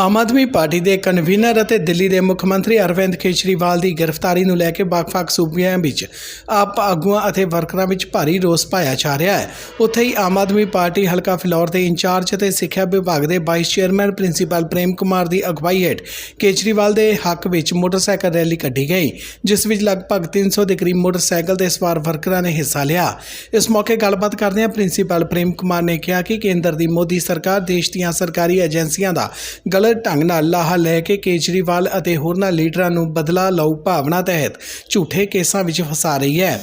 Aam Aadmi party ਦੇ convener ਅਤੇ ਦਿੱਲੀ ਦੇ ਮੁੱਖ ਮੰਤਰੀ ਅਰਵਿੰਦ ਕੇਜਰੀਵਾਲ ਦੀ ਗ੍ਰਿਫਤਾਰੀ ਨੂੰ ਲੈ ਕੇ ਵੱਖ-ਵੱਖ ਸੂਬਿਆਂ ਵਿੱਚ ਆਪ ਆਗੂਆਂ ਅਤੇ ਵਰਕਰਾਂ ਵਿੱਚ ਭਾਰੀ ਰੋਸ ਪਾਇਆ ਜਾ ਰਿਹਾ ਹੈ। ਉੱਥੇ ਹੀ ਆਮ ਆਦਮੀ ਪਾਰਟੀ ਹਲਕਾ ਫਿਲੌਰ ਦੇ ਇੰਚਾਰਜ ਅਤੇ ਸਿੱਖਿਆ ਵਿਭਾਗ ਦੇ vice chairman principal Prem Kumar ਦੀ ਅਗਵਾਈ ਹੇਠ ਕੇਜਰੀਵਾਲ ਦੇ ਹੱਕ ਵਿੱਚ ਮੋਟਰਸਾਈਕਲ ਰੈਲੀ ਕੱਢੀ ਗਈ, ਜਿਸ ਵਿੱਚ ਲਗਭਗ 300 ਦੇ ਕਰੀਬ ਮੋਟਰਸਾਈਕਲ ਤੇ ਸਵਾਰ ਵਰਕਰਾਂ ਨੇ ਹਿੱਸਾ ਲਿਆ। ਇਸ ਮੌਕੇ ਗੱਲਬਾਤ ਕਰਦਿਆਂ ਪ੍ਰਿੰਸੀਪਲ ਪ੍ਰੇਮ ਕੁਮਾਰ ਨੇ ਕਿਹਾ ਕਿ ਕੇਂਦਰ ਦੀ ਮੋਦੀ ਸਰਕਾਰ ਦੇਸ਼ ਦੀਆਂ ਸਰਕਾਰੀ ਏਜੰਸੀਆਂ ਦਾ ਗਲਤ ਢੰਗ ਨਾਲ ਲਾਹਾ ਲੈ ਕੇ ਕੇਜਰੀਵਾਲ ਅਤੇ ਹੋਰਨਾਂ ਲੀਡਰਾਂ ਨੂੰ ਬਦਲਾ ਲਊ ਭਾਵਨਾ ਤਹਿਤ ਝੂਠੇ ਕੇਸਾਂ ਵਿੱਚ ਫਸਾ ਰਹੀ ਹੈ।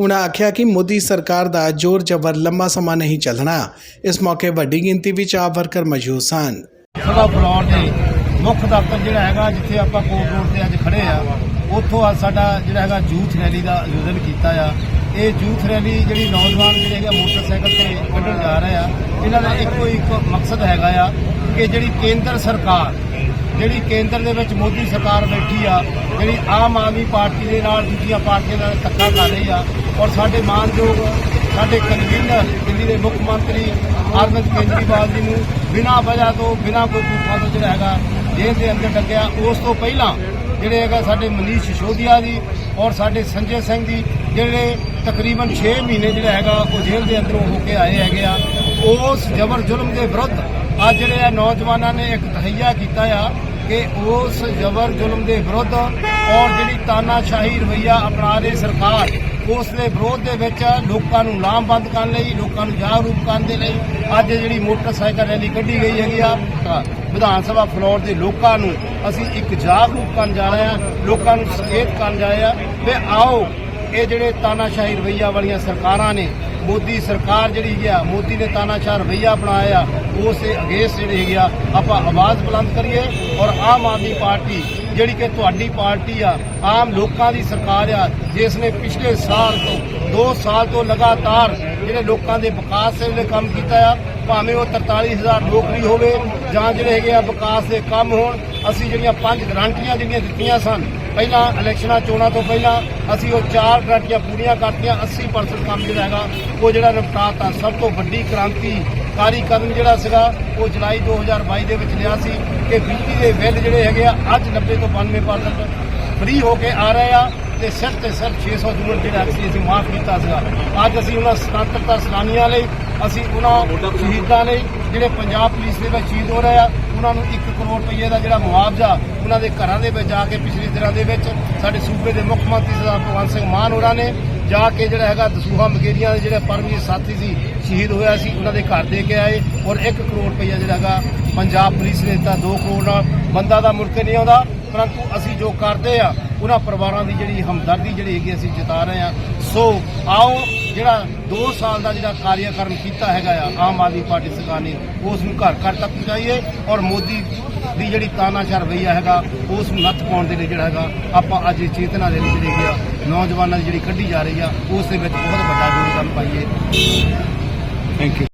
ਉਨ੍ਹਾਂ ਆਖਿਆ ਕਿ ਮੋਦੀ ਸਰਕਾਰ ਦਾ ਜ਼ੋਰ ਜ਼ਬਰ ਲੰਮਾ ਸਮਾਂ ਨਹੀਂ ਚੱਲਣਾ। ਇਸ ਮੌਕੇ ਵੱਡੀ ਗਿਣਤੀ ਵਿੱਚ ਆਪ ਵਰਕਰ ਮੌਜੂਦ ਸਨ। ਸਭਾ ਫਲੋਰ ਦੇ ਮੁੱਖ ਦਫ਼ਤਰ ਜਿਹੜਾ ਹੈਗਾ ਜਿੱਥੇ ਆਪਾਂ ਕੋਟ ਰੋਡ ਤੇ ਅੱਜ ਖੜੇ ਆ, ਉੱਥੋਂ ਅੱਜ ਸਾਡਾ ਜਿਹੜਾ ਹੈਗਾ ਯੂਥ ਰੈਲੀ ਦਾ ਆਯੋਜਨ ਕੀਤਾ ਆ। ਇਹ ਯੂਥ ਰੈਲੀ ਜਿਹੜੀ ਨੌਜਵਾਨ ਜਿਹੜੇ ਹੈਗੇ ਮੋਟਰਸਾਈਕਲ ਤੇ ਕੱਢਣ ਜਾ ਰਹੇ ਆ, ਇਹਨਾਂ ਦਾ ਇੱਕੋ ਇੱਕ ਮਕਸਦ ਹੈਗਾ ਆ ਕਿ ਜਿਹੜੀ ਕੇਂਦਰ ਸਰਕਾਰ, ਜਿਹੜੀ ਕੇਂਦਰ ਦੇ ਵਿੱਚ ਮੋਦੀ ਸਰਕਾਰ ਬੈਠੀ ਆ, ਜਿਹੜੀ ਆਮ ਆਦਮੀ ਪਾਰਟੀ ਦੇ ਨਾਲ ਦੂਜੀਆਂ ਪਾਰਟੀਆਂ ਨਾਲ ਧੱਕਾ ਕਰ ਰਹੀ ਆ, ਔਰ ਸਾਡੇ ਮਾਨਯੋਗ, ਸਾਡੇ ਕਨਵੀਨਰ, ਦਿੱਲੀ ਦੇ ਮੁੱਖ ਮੰਤਰੀ ਅਰਵਿੰਦ ਕੇਜਰੀਵਾਲ ਜੀ ਨੂੰ ਬਿਨਾਂ ਵਜ੍ਹਾ ਤੋਂ, ਬਿਨਾਂ ਕੋਈ ਪੁੱਛਾਂ ਤੋਂ ਜਿਹੜਾ ਹੈਗਾ, ਜੇਲ੍ਹ ਦੇ ਅੰਦਰ ਡੱਕਿਆ। ਉਸ ਤੋਂ ਪਹਿਲਾਂ ਜਿਹੜੇ ਹੈਗਾ ਸਾਡੇ ਮਨੀਸ਼ ਸਿਸੋਦੀਆ ਜੀ ਔਰ ਸਾਡੇ ਸੰਜੇ ਸਿੰਘ ਜੀ, ਜਿਹੜੇ ਤਕਰੀਬਨ 6 ਮਹੀਨੇ ਜਿਹੜਾ ਹੈਗਾ ਉਹ ਜੇਲ੍ਹ ਦੇ ਅੰਦਰੋਂ ਹੋ ਕੇ ਆਏ ਹੈਗੇ ਆ, ਉਸ ਜ਼ਬਰ ਜ਼ੁਲਮ ਦੇ ਵਿਰੁੱਧ ਅੱਜ ਜਿਹੜੇ ਆ ਨੌਜਵਾਨਾਂ ਨੇ ਇੱਕ ਤਹਈਆ ਕੀਤਾ ਆ ਕਿ ਉਸ ਜ਼ਬਰ ਜ਼ੁਲਮ ਦੇ ਵਿਰੁੱਧ ਔਰ ਜਿਹੜੀ ਤਾਨਾਸ਼ਾਹੀ ਰਵਈਆ ਅਪਣਾ ਰਹੀ ਸਰਕਾਰ, ਉਸ ਦੇ ਵਿਰੋਧ ਦੇ ਵਿੱਚ ਲੋਕਾਂ ਨੂੰ ਲਾਮਬੰਦ ਕਰਨ ਲਈ, ਲੋਕਾਂ ਨੂੰ ਜਾਗਰੂਕ ਕਰਨ ਦੇ ਲਈ ਅੱਜ ਜਿਹੜੀ ਮੋਟਰਸਾਈਕਲ ਰੈਲੀ ਕੱਢੀ ਗਈ ਹੈਗੀ ਆ, ਵਿਧਾਨ ਸਭਾ ਫਲੋਰ ਦੇ ਲੋਕਾਂ ਨੂੰ ਅਸੀਂ ਇੱਕ ਜਾਗਰੂਕ ਕਰਨ ਜਾ ਰਹੇ ਆ ਲੋਕਾਂ ਨੂੰ ਸੁਚੇਤ ਕਰਨ ਜਾ ਰਹੇ ਆ ਵੀ ਆਓ, ਇਹ ਜਿਹੜੇ ਤਾਨਾਸ਼ਾਹੀ ਰਵਈਆ ਵਾਲੀਆਂ ਸਰਕਾਰਾਂ ਨੇ ਮੋਦੀ ਸਰਕਾਰ ਜਿਹੜੀ ਹੈ ਮੋਦੀ ਨੇ ਤਾਨਾਸ਼ਾਹ ਰਵਈਆ ਬਣਾਇਆ ਉਸ ਦੇ ਅਗੇਂਸਟ ਜਿਹੜੀ ਹੈਗੀ ਆ, ਆਪਾਂ ਆਵਾਜ਼ ਬੁਲੰਦ ਕਰੀਏ ਔਰ ਆਮ ਆਦਮੀ ਪਾਰਟੀ ਜਿਹੜੀ ਕਿ ਤੁਹਾਡੀ ਪਾਰਟੀ ਆ, ਆਮ ਲੋਕਾਂ ਦੀ ਸਰਕਾਰ ਆ, ਜਿਸ ਨੇ ਪਿਛਲੇ ਸਾਲ ਤੋਂ 2 ਸਾਲ ਤੋਂ ਲਗਾਤਾਰ ਜਿਹੜੇ ਲੋਕਾਂ ਦੇ ਵਿਕਾਸ ਦੇ ਲਈ ਕੰਮ ਕੀਤਾ ਆ, ਭਾਵੇਂ ਉਹ 43000 ਨੌਕਰੀ ਹੋਵੇ ਜਾਂ ਜਿਹੜੇ ਹੈਗੇ ਆ ਵਿਕਾਸ ਦੇ ਕੰਮ ਹੋਣ, ਅਸੀਂ ਜਿਹੜੀਆਂ ਪੰਜ ਗਰੰਟੀਆਂ ਜਿਹੜੀਆਂ ਦਿੱਤੀਆਂ ਸਨ ਪਹਿਲਾਂ ਇਲੈਕਸ਼ਨਾਂ ਚੋਣਾਂ ਤੋਂ ਪਹਿਲਾਂ ਅਸੀਂ ਉਹ ਚਾਰ ਗਰੰਟੀਆਂ ਪੂਰੀਆਂ ਕਰਤੀਆਂ 80% ਕੰਮ ਜਿਹੜਾ ਹੈਗਾ, ਉਹ ਜਿਹੜਾ ਨਿਪਟਾਤਾ ਸਭ ਤੋਂ ਵੱਡੀ ਕ੍ਰਾਂਤੀ ਕਾਰੀ ਕਦਮ ਜਿਹੜਾ ਸੀਗਾ, ਉਹ ਜੁਲਾਈ 2022 ਦੇ ਵਿੱਚ ਲਿਆ ਸੀ ਕਿ ਬਿਜਲੀ ਦੇ ਬਿੱਲ ਜਿਹੜੇ ਹੈਗੇ ਆ, ਅੱਜ 90 ਤੋਂ 92% ਫ੍ਰੀ ਹੋ ਕੇ ਆ ਰਹੇ ਆ। ਤੇ ਸਿਰ ਤੇ ਸਿਰ 600 ਯੂਨਿਟ ਜਿਹੜਾ ਸੀ, ਅਸੀਂ ਮਾਫ ਕੀਤਾ ਸੀਗਾ। ਅੱਜ ਅਸੀਂ ਉਹਨਾਂ ਸਨਾਤਨਤਾ ਸੈਲਾਨੀਆਂ ਲਈ, ਅਸੀਂ ਉਹਨਾਂ ਸ਼ਹੀਦਾਂ ਲਈ, ਜਿਹੜੇ ਪੰਜਾਬ ਪੁਲਿਸ ਦੇ ਵਿੱਚ ਸ਼ਹੀਦ ਹੋ ਰਹੇ ਆ, ਉਹਨਾਂ ਨੂੰ 1 ਕਰੋੜ ਰੁਪਏ ਦਾ ਜਿਹੜਾ ਮੁਆਵਜ਼ਾ ਉਹਨਾਂ ਦੇ ਘਰਾਂ ਦੇ ਵਿੱਚ ਜਾ ਕੇ ਪਿਛਲੇ ਦਿਨਾਂ ਦੇ ਵਿੱਚ ਸਾਡੇ ਸੂਬੇ ਦੇ ਮੁੱਖ ਮੰਤਰੀ ਸਰਦਾਰ ਭਗਵੰਤ ਸਿੰਘ ਮਾਨ ਹੋਰਾਂ ਨੇ ਜਾ ਕੇ ਜਿਹੜਾ ਹੈਗਾ ਦਸੂਹਾ ਮਗੇਰੀਆਂ ਦੇ ਜਿਹੜੇ ਪਰਮਜੀਤ ਸਾਥੀ ਸੀ, ਸ਼ਹੀਦ ਹੋਇਆ ਸੀ, ਉਹਨਾਂ ਦੇ ਘਰ ਦੇ ਕੇ ਆਏ ਔਰ 1 ਕਰੋੜ ਰੁਪਏ ਜਿਹੜਾ ਹੈਗਾ ਪੰਜਾਬ ਪੁਲਿਸ ਨੇ ਦਿੱਤਾ 2 ਕਰੋੜ ਨਾਲ ਬੰਦਾ ਦਾ ਮੁੜ ਕੇ ਨਹੀਂ ਆਉਂਦਾ, ਪਰੰਤੂ ਅਸੀਂ ਜੋ ਕਰਦੇ ਆ ਉਹਨਾਂ ਪਰਿਵਾਰਾਂ ਦੀ ਜਿਹੜੀ ਹਮਦਰਦੀ ਜਿਹੜੀ ਹੈਗੀ ਅਸੀਂ ਜਤਾ ਰਹੇ ਆ ਸੋ ਆਓ, ਜਿਹੜਾ 2 ਸਾਲ ਦਾ ਜਿਹੜਾ ਕਾਰਿਆਕਰਮ ਕੀਤਾ ਹੈਗਾ ਆ, ਆਮ ਆਦਮੀ ਪਾਰਟੀ ਸਰਕਾਰ ਨੇ, ਉਸ ਨੂੰ ਘਰ ਘਰ ਤੱਕ ਪਹੁੰਚਾਈਏ ਔਰ ਮੋਦੀ ਦੀ ਜਿਹੜੀ ਤਾਨਾਸ਼ਾਹ ਰਵਈਆ ਹੈਗਾ, ਉਸ ਨੂੰ ਨੱਥ ਪਾਉਣ ਦੇ ਲਈ ਜਿਹੜਾ ਹੈਗਾ, ਆਪਾਂ ਅੱਜ ਚੇਤਨਾ ਦੇ ਲਈ ਜਿਹੜੀ ਹੈਗੀ ਆ, ਨੌਜਵਾਨਾਂ ਦੀ ਜਿਹੜੀ ਕੱਢੀ ਜਾ ਰਹੀ ਆ, ਉਸ ਦੇ ਵਿੱਚ ਬਹੁਤ ਵੱਡਾ ਯੋਗਦਾਨ ਪਾਈਏ। Thank you